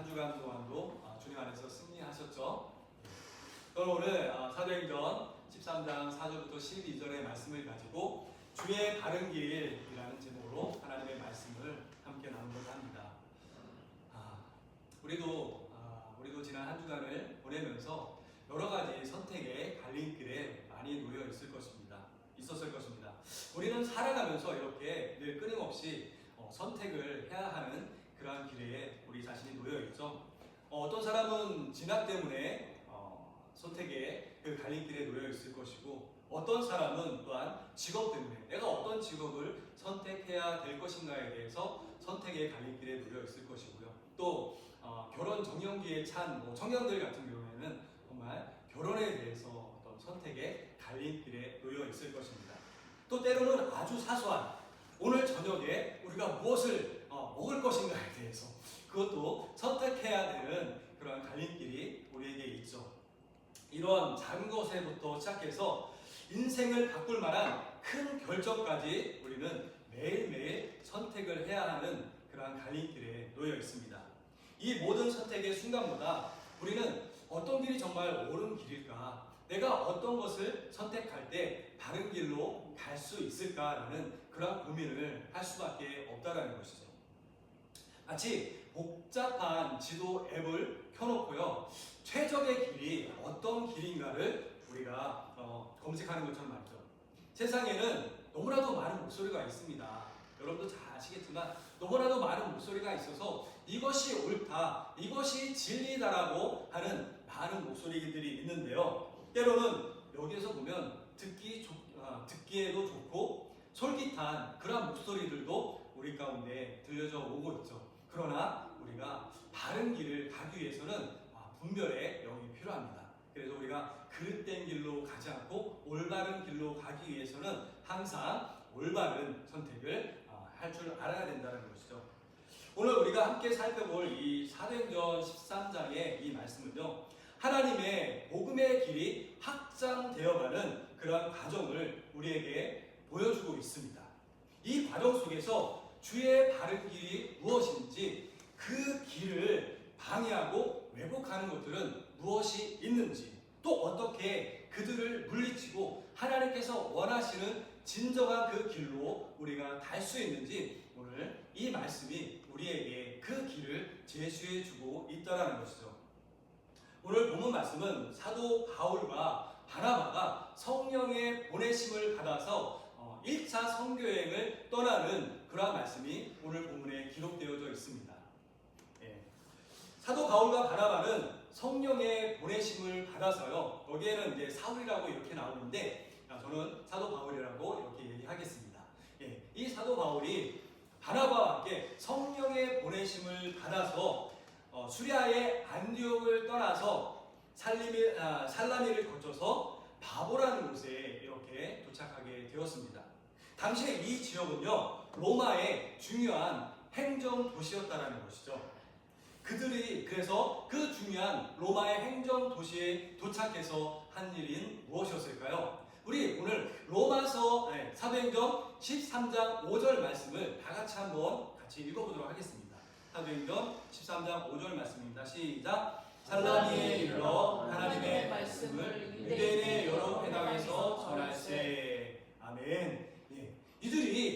한 주간 동안도 아, 주님 안에서 승리하셨죠. 그럼 오늘 아, 사도행전 13장 4절부터 12절의 말씀을 가지고 주의 바른 길이라는 제목으로 하나님의 말씀을 함께 나누고자 합니다. 아, 우리도 아, 우리도 지난 한 주간을 보내면서 여러 가지 선택의 갈림길에 많이 놓여 있을 것입니다. 있었을 것입니다. 우리는 살아가면서 이렇게 늘 끊임없이 어, 선택을 해야 하는 그러한 길에 우리 자신이 놓여 있죠. 어, 떤 사람은 진학 때문에 어, 선택의 그 갈림길에 놓여 있을 것이고 어떤 사람은 또한 직업 때문에 내가 어떤 직업을 선택해야 될 것인가에 대해서 선택의 갈림길에 놓여 있을 것이고요. 또 어, 결혼 정년기에 찬 뭐 청년들 같은 경우에는 정말 결혼에 대해서 어떤 선택의 갈림길에 놓여 있을 것입니다. 또 때로는 아주 사소한 오늘 저녁에 우리가 무엇을 어, 먹을 것인가에 대해서 그것도 선택해야 되는 그런 갈림길이 우리에게 있죠. 이런 작은 것에부터 시작해서 인생을 바꿀 만한 큰 결정까지 우리는 매일매일 선택을 해야 하는 그러한 갈림길에 놓여 있습니다. 이 모든 선택의 순간보다 우리는 어떤 길이 정말 옳은 길일까? 내가 어떤 것을 선택할 때 바른 길로 갈 수 있을까라는 그런 고민을 할 수밖에 없다라는 것이죠. 마치 복잡한 지도 앱을 켜놓고요. 최적의 길이 어떤 길인가를 우리가 어, 검색하는 것처럼 말이죠. 세상에는 너무나도 많은 목소리가 있습니다. 여러분도 잘 아시겠지만 너무나도 많은 목소리가 있어서 이것이 옳다, 이것이 진리다라고 하는 많은 목소리들이 있는데요. 때로는 여기에서 보면 듣기 좋, 아, 듣기에도 좋고 솔깃한 그런 목소리들도 우리 가운데 들려져 오고 있죠. 그러나 우리가 바른 길을 가기 위해서는 아, 분별의 영이 필요합니다. 그래서 우리가 그릇된 길로 가지 않고 올바른 길로 가기 위해서는 항상 올바른 선택을 아, 할줄 알아야 된다는 것이죠. 오늘 우리가 함께 살펴볼 이 사도행전 13장의 이 말씀은요. 하나님의 복음의 길이 확장되어가는 그러한 과정을 우리에게 보여주고 있습니다. 이 과정 속에서 주의 바른 길이 무엇인지 그 길을 방해하고 왜곡하는 것들은 무엇이 있는지 또 어떻게 그들을 물리치고 하나님께서 원하시는 진정한 그 길로 우리가 갈 수 있는지 오늘 이 말씀이 우리에게 그 길을 제시해 주고 있다라는 것이죠. 오늘 본문 말씀은 사도 바울과 바나바가 성령의 보내심을 받아서 어, 1차 선교여행을 떠나는 그러한 말씀이 오늘 본문에 기록되어져 있습니다. 예. 사도 바울과 바나바는 성령의 보내심을 받아서요. 여기에는 이제 사울이라고 이렇게 나오는데 아, 저는 사도 바울이라고 이렇게 얘기하겠습니다. 예. 이 사도 바울이 바나바와 함께 성령의 보내심을 받아서 어, 수리아의 안디옥을 떠나서 살리미, 아, 살라미를 거쳐서 바보라는 곳에 이렇게 도착하게 되었습니다. 당시에 이 지역은요 로마의 중요한 행정 도시였다라는 것이죠. 그들이 그래서 그 중요한 로마의 행정 도시에 도착해서 한 일인 무엇이었을까요? 우리 오늘 로마서 네, 사도행전 13장 5절 말씀을 다 같이 한번 같이 읽어보도록 하겠습니다. 사도행전 13장 5절 말씀입니다. 시작. 살라미에 이르러 하나님의 말씀을 유대인의 여러 회당에서 전할세. 아멘. 예. 이들이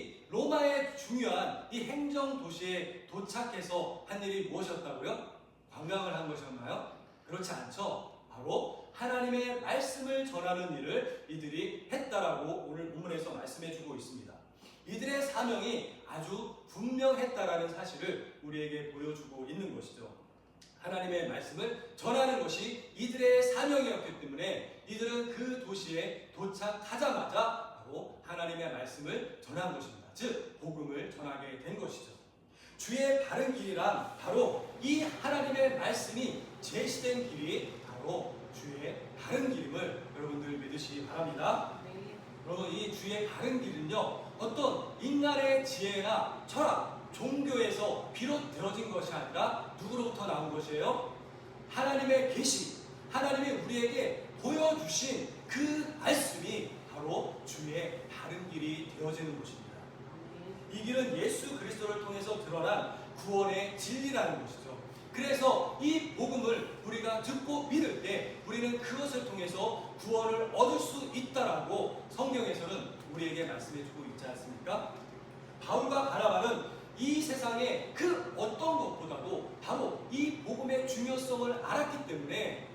중요한 이 행정 도시에 도착해서 한 일이 무엇이었다고요? 관광을 한 것이었나요? 그렇지 않죠. 바로 하나님의 말씀을 전하는 일을 이들이 했다라고 오늘 본문에서 말씀해 주고 있습니다. 이들의 사명이 아주 분명했다라는 사실을 우리에게 보여주고 있는 것이죠. 하나님의 말씀을 전하는 것이 이들의 사명이었기 때문에 이들은 그 도시에 도착하자마자 바로 하나님의 말씀을 전한 것입니다. 즉, 복음을 전하게 된 것이죠. 주의 바른 길이란 바로 이 하나님의 말씀이 제시된 길이 바로 주의 바른 길임을 여러분들 믿으시기 바랍니다. 여러분 이 주의 바른 길은요 어떤 인간의 지혜나 철학, 종교에서 비롯되어진 것이 아니라 누구로부터 나온 것이에요? 하나님의 계시, 하나님이 우리에게 보여주신 그 말씀이 바로 주의 바른 길이 되어지는 것입니다. 이 길은 예수 그리스도를 통해서 드러난 구원의 진리라는 것이죠. 그래서 듣고 믿을 때 우리는 그것을 통해서 구원을 얻을 수 있다라고 성경에서는 우리에게 말씀해주고 있지 않습니까? 바울과 바나바는 이 세상의 그 어떤 것보다도 바로 이 복음의 중요성을 알았기 때문에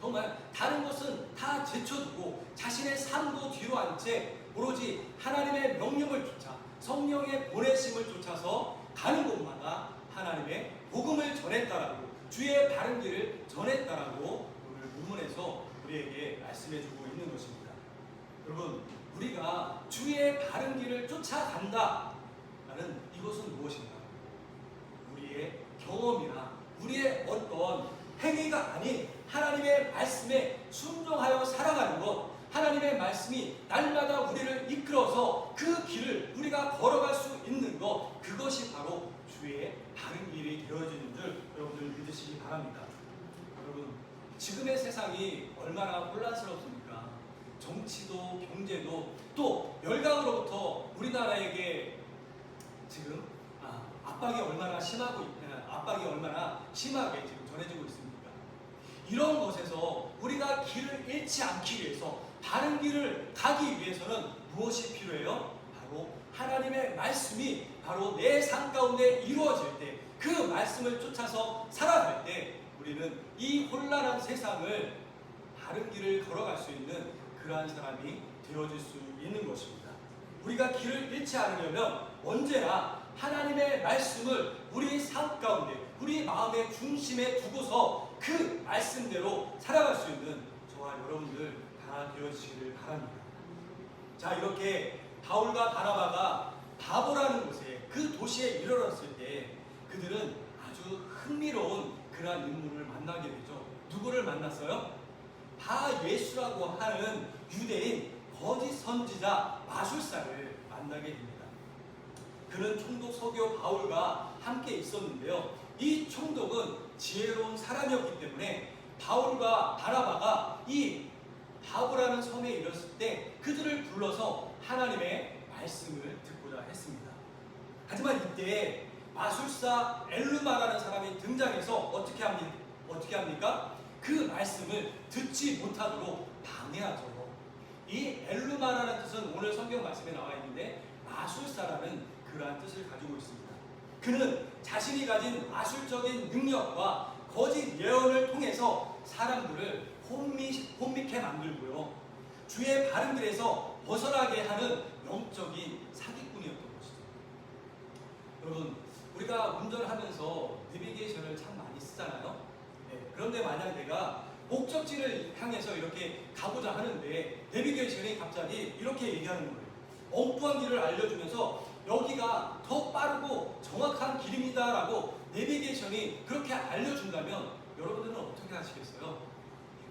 정말 다른 것은 다 제쳐두고 자신의 삶도 뒤로 한 채 오로지 하나님의 명령을 쫓아 성령의 보내심을 쫓아서 가는 곳마다 하나님의 복음을 전했다라고 주의 바른 길을 전했다라고 오늘 본문에서 우리에게 말씀해주고 있는 것입니다. 여러분 우리가 주의 바른 길을 쫓아간다라는 이것은 무엇인가? 우리의 경험이나 우리의 어떤 행위가 아닌 하나님의 말씀에 순종하여 살아가는 것, 하나님의 말씀이 날마다 우리를 이끌어서 그 길을 우리가 걸어갈 수 있는 것, 그것이 바로 주의 바른 길이 되어지는 줄 여러분들 믿으시기 바랍니다. 여러분, 지금의 세상이 얼마나 혼란스럽습니까? 정치도 경제도 또 열강으로부터 우리나라에게 지금 아, 압박이 얼마나 심하고 있- 아, 압박이 얼마나 심하게 지금 전해지고 있습니까? 이런 것에서 우리가 길을 잃지 않기 위해서 바른 길을 가기 위해서는 무엇이 필요해요? 바로 하나님의 말씀이 바로 내 삶 가운데 이루어질 때 그 말씀을 쫓아서 살아갈 때 우리는 이 혼란한 세상을 바른 길을 걸어갈 수 있는 그러한 사람이 되어질 수 있는 것입니다. 우리가 길을 잃지 않으려면 언제나 하나님의 말씀을 우리 삶 가운데 우리 마음의 중심에 두고서 그 말씀대로 살아갈 수 있는 저와 여러분들 다 되어지기를 바랍니다. 자 이렇게 바울과 바나바가 바보라는 곳에 그 도시에 이르렀을 때 그들은 아주 흥미로운 그러한 인물을 만나게 되죠. 누구를 만났어요? 바 예수라고 하는 유대인 거짓 선지자 마술사를 만나게 됩니다. 그는 총독 서교 바울과 함께 있었는데요. 이 총독은 지혜로운 사람이었기 때문에 바울과 바라바가 이 바보라는 섬에 이르렀을 때 그들을 불러서 하나님의 말씀을 듣고자 했습니다. 하지만 이때 마술사 엘루마라는 사람이 등장해서 어떻게 합니까? 어떻게 합니까? 그 말씀을 듣지 못하도록 방해하죠. 이 엘루마라는 뜻은 오늘 성경 말씀에 나와 있는데 마술사라는 그러한 뜻을 가지고 있습니다. 그는 자신이 가진 마술적인 능력과 거짓 예언을 통해서 사람들을 혼미, 혼미케 만들고요. 주의 길에서 벗어나게 하는 영적인 사기꾼이었던 것이죠. 여러분, 우리가 운전하면서 내비게이션을 참 많이 쓰잖아요. 네, 그런데 만약 내가 목적지를 향해서 이렇게 가고자 하는데 내비게이션이 갑자기 이렇게 얘기하는 거예요. 엉뚱한 길을 알려주면서 여기가 더 빠르고 정확한 길입니다라고 내비게이션이 그렇게 알려준다면 여러분들은 어떻게 하시겠어요?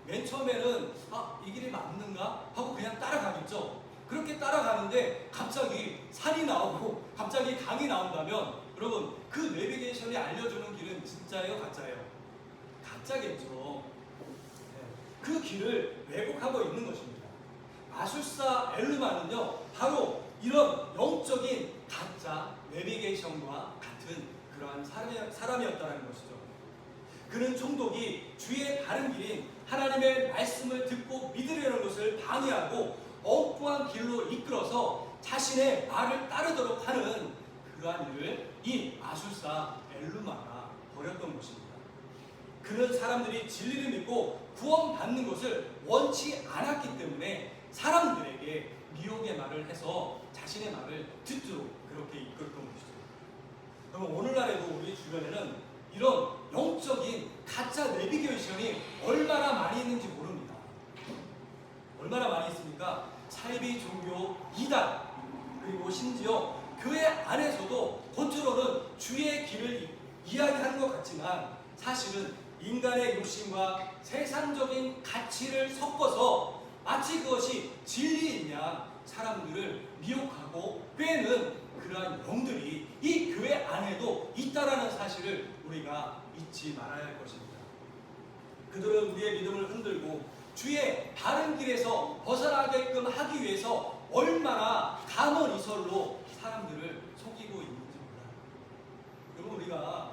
맨 처음에는 아, 이 길이 맞는가? 하고 그냥 따라가겠죠. 그렇게 따라가는데 갑자기 산이 나오고 갑자기 강이 나온다면 여러분 그 내비게이션이 알려주는 길은 진짜예요, 가짜예요? 가짜겠죠. 네, 그 길을 왜곡하고 있는 것입니다. 마술사 엘르마는요, 바로 이런 영적인 가짜 내비게이션과 같은 그러한 사람이- 사람이었다는 것이죠. 그는 총독이 주의 바른 길인 하나님의 말씀을 듣고 믿으려는 것을 방해하고 엉뚱한 길로 이끌어서 자신의 말을 따르도록 하는 그러한 일을 이 마술사 엘루마가 벌였던 것입니다. 그는 사람들이 진리를 믿고 구원받는 것을 원치 않았기 때문에 사람들에게 미혹의 말을 해서 자신의 말을 듣도록 그렇게 이끌었던 것이죠. 그럼 오늘날에도 우리 주변에는 이런 영적인 가짜 내비게이션이 얼마나 많이 있는지 모릅니다. 얼마나 많이 있습니까? 사이비 종교 이단 그리고 심지어 교회 안에서도 겉으로는 주의 길을 이야기하는 것 같지만 사실은 인간의 욕심과 세상적인 가치를 섞어서 마치 그것이 진리인 양 사람들을 미혹하고 빼는 그러한 영들이 이 교회 안에도 있다라는 사실을 우리가 잊지 말아야 할 것입니다. 그들은 우리의 믿음을 흔들고 주의 바른 길에서 벗어나게끔 하기 위해서 얼마나 감언 이설로 사람들을 속이고 있는지 몰라요. 여러분 우리가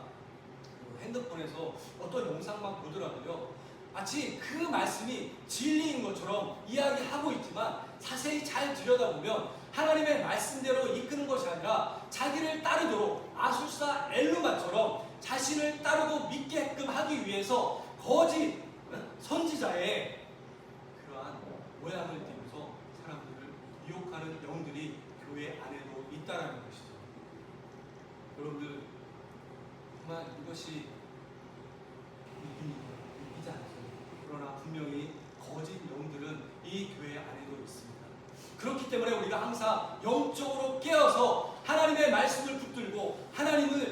핸드 핸드폰에서 어떤 영상만 보더라도요. 마치 그 말씀이 진리인 것처럼 이야기하고 있지만 자세히 잘 들여다보면 하나님의 말씀대로 이끄는 것이 아니라 자기를 따르도록 아술사 엘루마처럼 자신을 따르고 믿게끔 하기 위해서 거짓 선지자의 그러한 모양을 띄면서 사람들을 유혹하는 영들이 교회 안에도 있다라는 것이죠. 여러분들 정말 이것이? 믿기지 않죠. 그러나 분명히 거짓 영들은 이 교회 안에도 있습니다. 그렇기 때문에 우리가 항상 영적으로 깨어서 하나님의 말씀을 붙들고 하나님을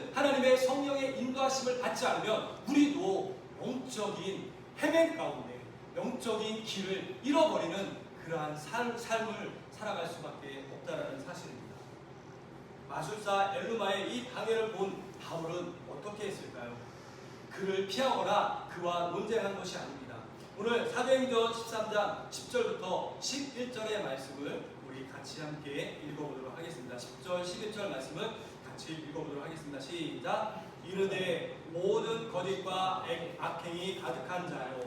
인도하심을 받지 않으면 우리도 영적인 헤맨 가운데 영적인 길을 잃어버리는 그러한 삶, 삶을 살아갈 수밖에 없다라는 사실입니다. 마술사 엘루마의 이 강해를 본 바울은 어떻게 했을까요? 그를 피하거나 그와 논쟁한 것이 아닙니다. 오늘 사도행전 13장 10절부터 11절의 말씀을 우리 같이 함께 읽어보도록 하겠습니다. 10절, 11절 말씀을 같이 읽어보도록 하겠습니다. 시작. 이르되 모든 거짓과 액- 악행이 가득한 자요.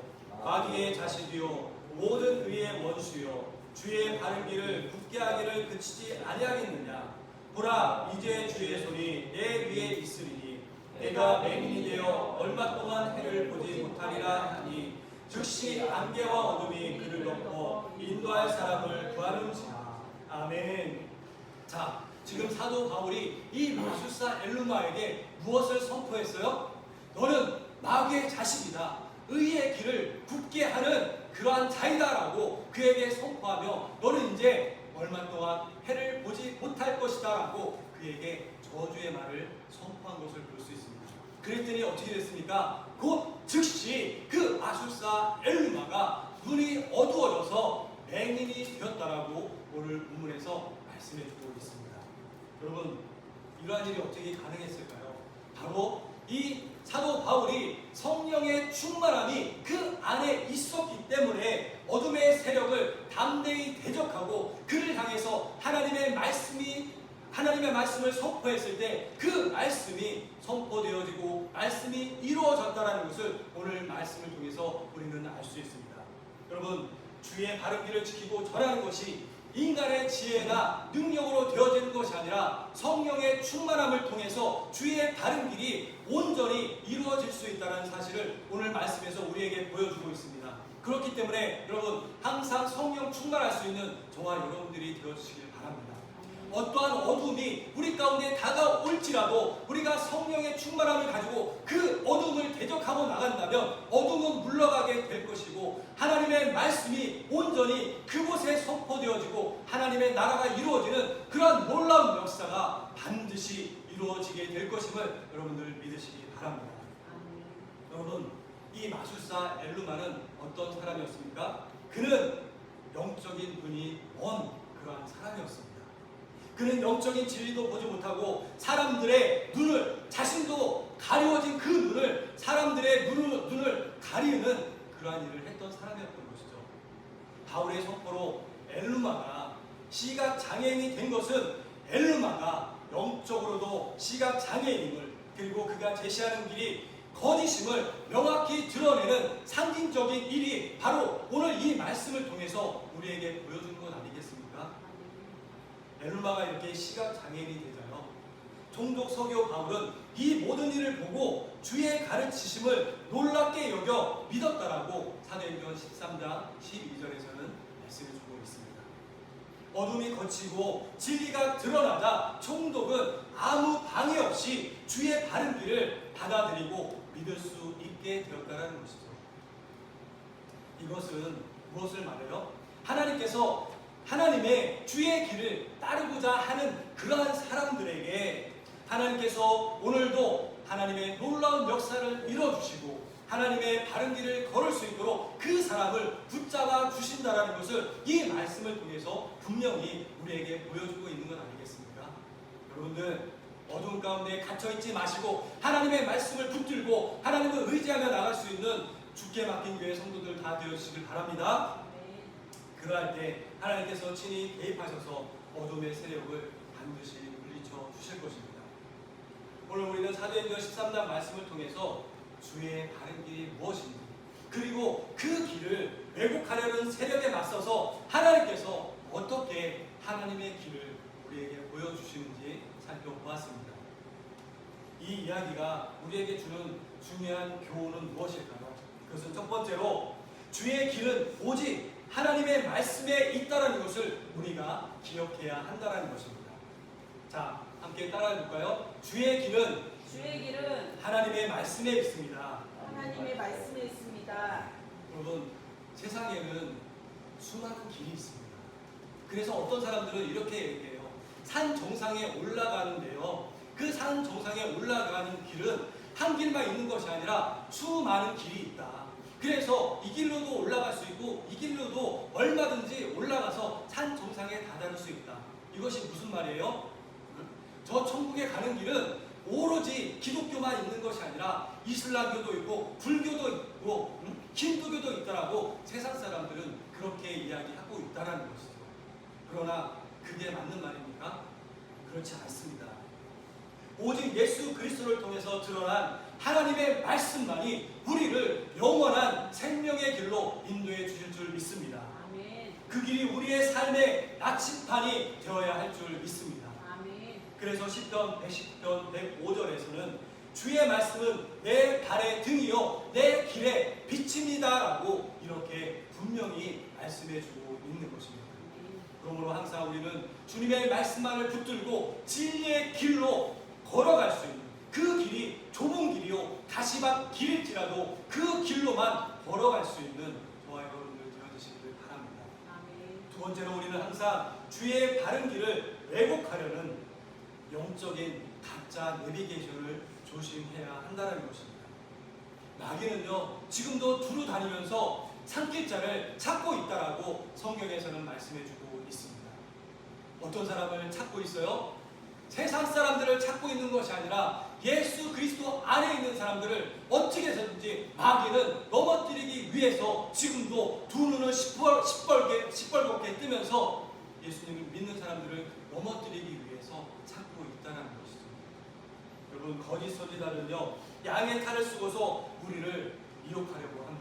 마귀의 자식이요. 모든 의의 원수요. 주의 바른 길을 굳게 하기를 그치지 아니하겠느냐? 보라 이제 주의 손이 내 위에 있으리니 내가 맹인이 되어 얼마 동안 해를 보지 못하리라 하니 즉시 안개와 어둠이 그를 덮고 인도할 사람을 구하는지라 아멘. 자 지금 사도 바울이 이 마술사 엘루마에게 무엇을 선포했어요? 너는 마귀의 자식이다. 의의 길을 굳게 하는 그러한 자이다라고 그에게 선포하며 너는 이제 얼마 동안 해를 보지 못할 것이다라고 그에게 저주의 말을 선포한 것을 볼 수 있습니다. 그랬더니 어떻게 됐습니까? 곧 즉시 그 마술사 엘루마가 눈이 어두워져서 맹인이 되었다라고 오늘 본문에서 말씀해 주고 있습니다. 여러분 이러한 일이 어떻게 가능했을까요? 바로 이 사도 바울이 성령의 충만함이 그 안에 있었기 때문에 어둠의 세력을 담대히 대적하고 그를 향해서 하나님의 말씀이 하나님의 말씀을 선포했을 때 그 말씀이 선포되어지고 말씀이 이루어졌다는 것을 오늘 말씀을 통해서 우리는 알 수 있습니다. 여러분 주의 바른 길을 지키고 전하는 것이 인간의 지혜나 능력으로 되어지는 것이 아니라 성령의 충만함을 통해서 주의 바른 길이 온전히 이루어질 수 있다는 사실을 오늘 말씀에서 우리에게 보여주고 있습니다. 그렇기 때문에 여러분 항상 성령 충만할 수 있는 저와 여러분들이 되어주시길 바랍니다. 어떠한 어둠이 우리 가운데 다가올지라도 우리가 성령의 충만함을 가지고 그 어둠을 대적하고 나간다면 어둠은 물러가게 될 것이고 하나님의 말씀이 온전히 그곳에 선포되어지고 하 나라가 이루어지는 그러한 놀라운 역사가 반드시 이루어지게 될 것임을 여러분들 믿으시기 바랍니다. 여러분 이 마술사 엘루마는 어떤 사람이었습니까? 그는 영적인 눈이 먼 그러한 사람이었습니다. 그는 영적인 진리도 보지 못하고 사람들의 눈을 자신도 가려워진 그 눈을 사람들의 눈을, 눈을 가리는 그러한 일을 했던 사람이었던 것이죠. 바울의 선포로 엘루마가 시각 장애인이 된 것은 엘루마가 영적으로도 시각 장애인임을 그리고 그가 제시하는 길이 거짓임을 명확히 드러내는 상징적인 일이 바로 오늘 이 말씀을 통해서 우리에게 보여주는 것 아니겠습니까? 엘루마가 이렇게 시각 장애인이 되잖아요. 종족 서교 바울은 이 모든 일을 보고 주의 가르치심을 놀랍게 여겨 믿었다라고 사도행전 13장 12절에서는 말씀해 주고 있습니다. 어둠이 거치고 진리가 드러나자 총독은 아무 방해 없이 주의 바른 길을 받아들이고 믿을 수 있게 되었다는 것이죠. 이것은 무엇을 말해요? 하나님께서 하나님의 주의 길을 따르고자 하는 그러한 사람들에게 하나님께서 오늘도 하나님의 놀라운 역사를 이뤄주시고 하나님의 바른 길을 걸을 수 있도록 그 사람을 붙잡아 주신다라는 것을 이 말씀을 통해서 분명히 우리에게 보여주고 있는 건 아니겠습니까? 여러분들 어두운 가운데 갇혀 있지 마시고 하나님의 말씀을 붙들고 하나님을 의지하며 나갈 수 있는 주께 맡긴 교회 성도들 다 되어주시길 바랍니다. 그러할 때 하나님께서 친히 개입하셔서 어둠의 세력을 반드시 물리쳐 주실 것입니다. 오늘 우리는 사도행전 13장 말씀을 통해서 주의 바른 길이 무엇인지 그리고 그 길을 왜곡하려는 세력에 맞서서 하나님께서 어떻게 하나님의 길을 우리에게 보여주시는지 살펴보았습니다. 이 이야기가 우리에게 주는 중요한 교훈은 무엇일까요? 그것은 첫 번째로 주의 길은 오직 하나님의 말씀에 있다는 것을 우리가 기억해야 한다는 것입니다. 자, 함께 따라해 볼까요? 주의 길은 주의 길은 하나님의 말씀에 있습니다. 하나님의 말씀에 있습니다. 여러분, 세상에는 수많은 길이 있습니다. 그래서 어떤 사람들은 이렇게 얘기해요. 산 정상에 올라가는데요. 그 산 정상에 올라가는 길은 한 길만 있는 것이 아니라 수많은 길이 있다. 그래서 이 길로도 올라갈 수 있고 이 길로도 얼마든지 올라가서 산 정상에 다다를 수 있다. 이것이 무슨 말이에요? 저 천국에 가는 길은 오로지 기독교만 있는 것이 아니라 이슬람교도 있고 불교도 있고 음? 힌두교도 있다라고 세상 사람들은 그렇게 이야기하고 있다라는 것이죠. 그러나 그게 맞는 말입니까? 그렇지 않습니다. 오직 예수 그리스도를 통해서 드러난 하나님의 말씀만이 우리를 영원한 생명의 길로 인도해 주실 줄 믿습니다. 아멘. 그 길이 우리의 삶의 나침판이 되어야 할 줄 믿습니다. 아멘. 그래서 10편 110편 105절에서는 주의 말씀은 내 발의 등이요 내 길의 빛입니다라고 이렇게 분명히 말씀해 주고 있는 것입니다. 그러므로 항상 우리는 주님의 말씀만을 붙들고 진리의 길로 걸어갈 수 있는 그 길이 좁은 길이요 가시밭 길일지라도 그 길로만 걸어갈 수 있는 저와 여러분들 되어주시기를 바랍니다. 아멘. 두 번째로 우리는 항상 주의 바른 길을 왜곡하려는 영적인 가짜 내비게이션을 조심해야 한다는 것입니다. 마귀는요 지금도 두루 다니면서 산길자를 찾고 있다라고 성경에서는 말씀해주고 있습니다. 어떤 사람을 찾고 있어요? 세상 사람들을 찾고 있는 것이 아니라 예수 그리스도 안에 있는 사람들을 어떻게 해서든지 마귀는 넘어뜨리기 위해서 지금도 두 눈을 시뻘, 시뻘게, 시뻘겋게 뜨면서 예수님을 믿는 사람들을 넘어뜨리기 위해서 찾고 있다는 것이죠. 여러분 거짓 선지자는요 양의 탈을 쓰고서 우리를 미혹하려고 합니다.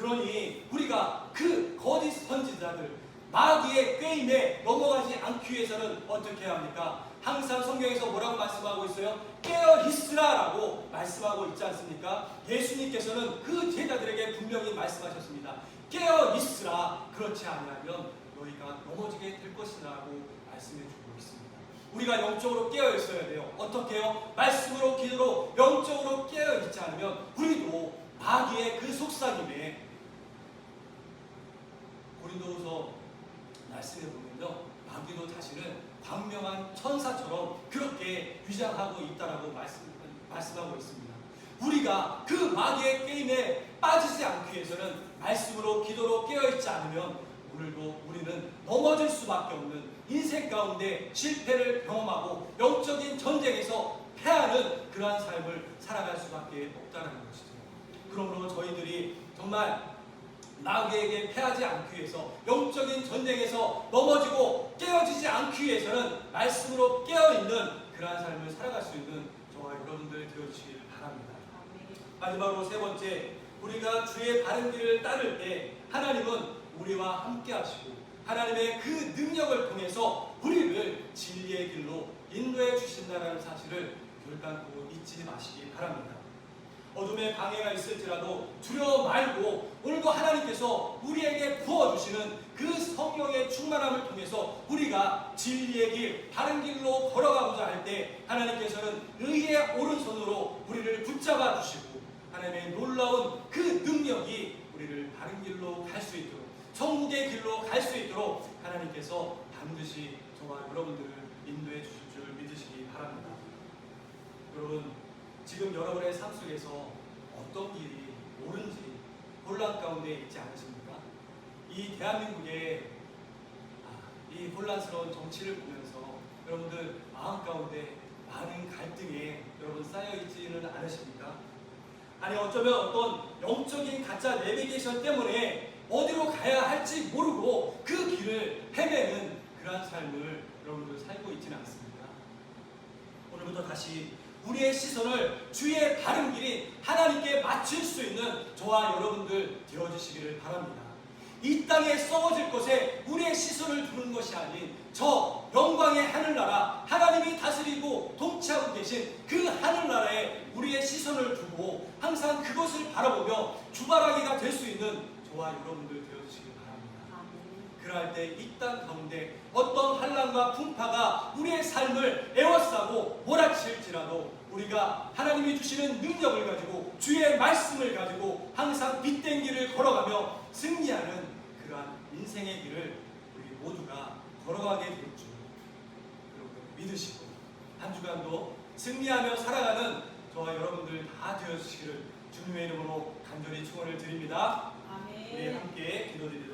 그러니 우리가 그 거짓 선지자들 마귀의 꾀임에 넘어가지 않기 위해서는 어떻게 해야 합니까? 항상 성경에서 뭐라고 말씀하고 있어요? 깨어 있으라라고 말씀하고 있지 않습니까? 예수님께서는 그 제자들에게 분명히 말씀하셨습니다. 깨어 있으라 그렇지 않으면 너희가 넘어지게 될 것이라고 말씀해 주고 있습니다. 우리가 영적으로 깨어 있어야 돼요. 어떻게요? 말씀으로 기도로 영적으로 깨어 있지 않으면 우리도 마귀의 그 속삭임에 고린도후서 말씀해 보면요. 마귀도 자신을 광명한 천사처럼 그렇게 위장하고 있다라고 말씀, 말씀하고 있습니다. 우리가 그 마귀의 게임에 빠지지 않기 위해서는 말씀으로 기도로 깨어있지 않으면 오늘도 우리는 넘어질 수밖에 없는 인생 가운데 실패를 경험하고 영적인 전쟁에서 패하는 그러한 삶을 살아갈 수밖에 없다는 것이죠. 그러므로 저희들이 정말 마귀에게 패하지 않기 위해서 영적인 전쟁에서 넘어지고 깨어지지 않기 위해서는 말씀으로 깨어있는 그러한 삶을 살아갈 수 있는 저와 여러분들 되어주시기를 바랍니다. 마지막으로 세 번째, 우리가 주의 바른 길을 따를 때 하나님은 우리와 함께 하시고 하나님의 그 능력을 통해서 우리를 진리의 길로 인도해 주신다는 사실을 결단코 잊지 마시기 바랍니다. 어둠의 방해가 있을지라도 두려워 말고 오늘도 하나님께서 우리에게 부어주시는 그 성령의 충만함을 통해서 우리가 진리의 길, 바른 길로 걸어가고자 할 때 하나님께서는 의의 오른손으로 우리를 붙잡아 주시고 하나님의 놀라운 그 능력이 우리를 바른 길로 갈 수 있도록 천국의 길로 갈 수 있도록 하나님께서 반드시 저와 여러분들을 인도해 주실 줄 믿으시기 바랍니다. 여러분 지금 여러분의 삶 속에서 어떤 길이 옳은지 혼란 가운데 있지 않으십니까? 이 대한민국의 아, 이 혼란스러운 정치를 보면서 여러분들 마음 가운데 많은 갈등에 여러분 쌓여 있지는 않으십니까? 아니 어쩌면 어떤 영적인 가짜 내비게이션 때문에 어디로 가야 할지 모르고 그 길을 헤매는 그러한 삶을 여러분들 살고 있지는 않습니까? 오늘부터 다시 우리의 시선을 주의 바른 길인 하나님께 맞출 수 있는 저와 여러분들 되어주시기를 바랍니다. 이 땅에 썩어질 것에 우리의 시선을 두는 것이 아닌 저 영광의 하늘나라 하나님이 다스리고 통치하고 계신 그 하늘나라에 우리의 시선을 두고 항상 그것을 바라보며 주바라기가 될 수 있는 저와 여러분들 되어주시길 바랍니다. 그럴 때이 땅 가운데 어떤 환란과 풍파가 우리의 삶을 에워싸고 몰아칠지라도 우리가 하나님이 주시는 능력을 가지고 주의 말씀을 가지고 항상 빛된 길을 걸어가며 승리하는 그러한 인생의 길을 우리 모두가 걸어가게 될 줄 여러분 믿으시고 한 주간도 승리하며 살아가는 저와 여러분들 다 되어주시기를 주님의 이름으로 간절히 축원을 드립니다. 우리 아멘. 함께 기도드리도록 하겠습니다.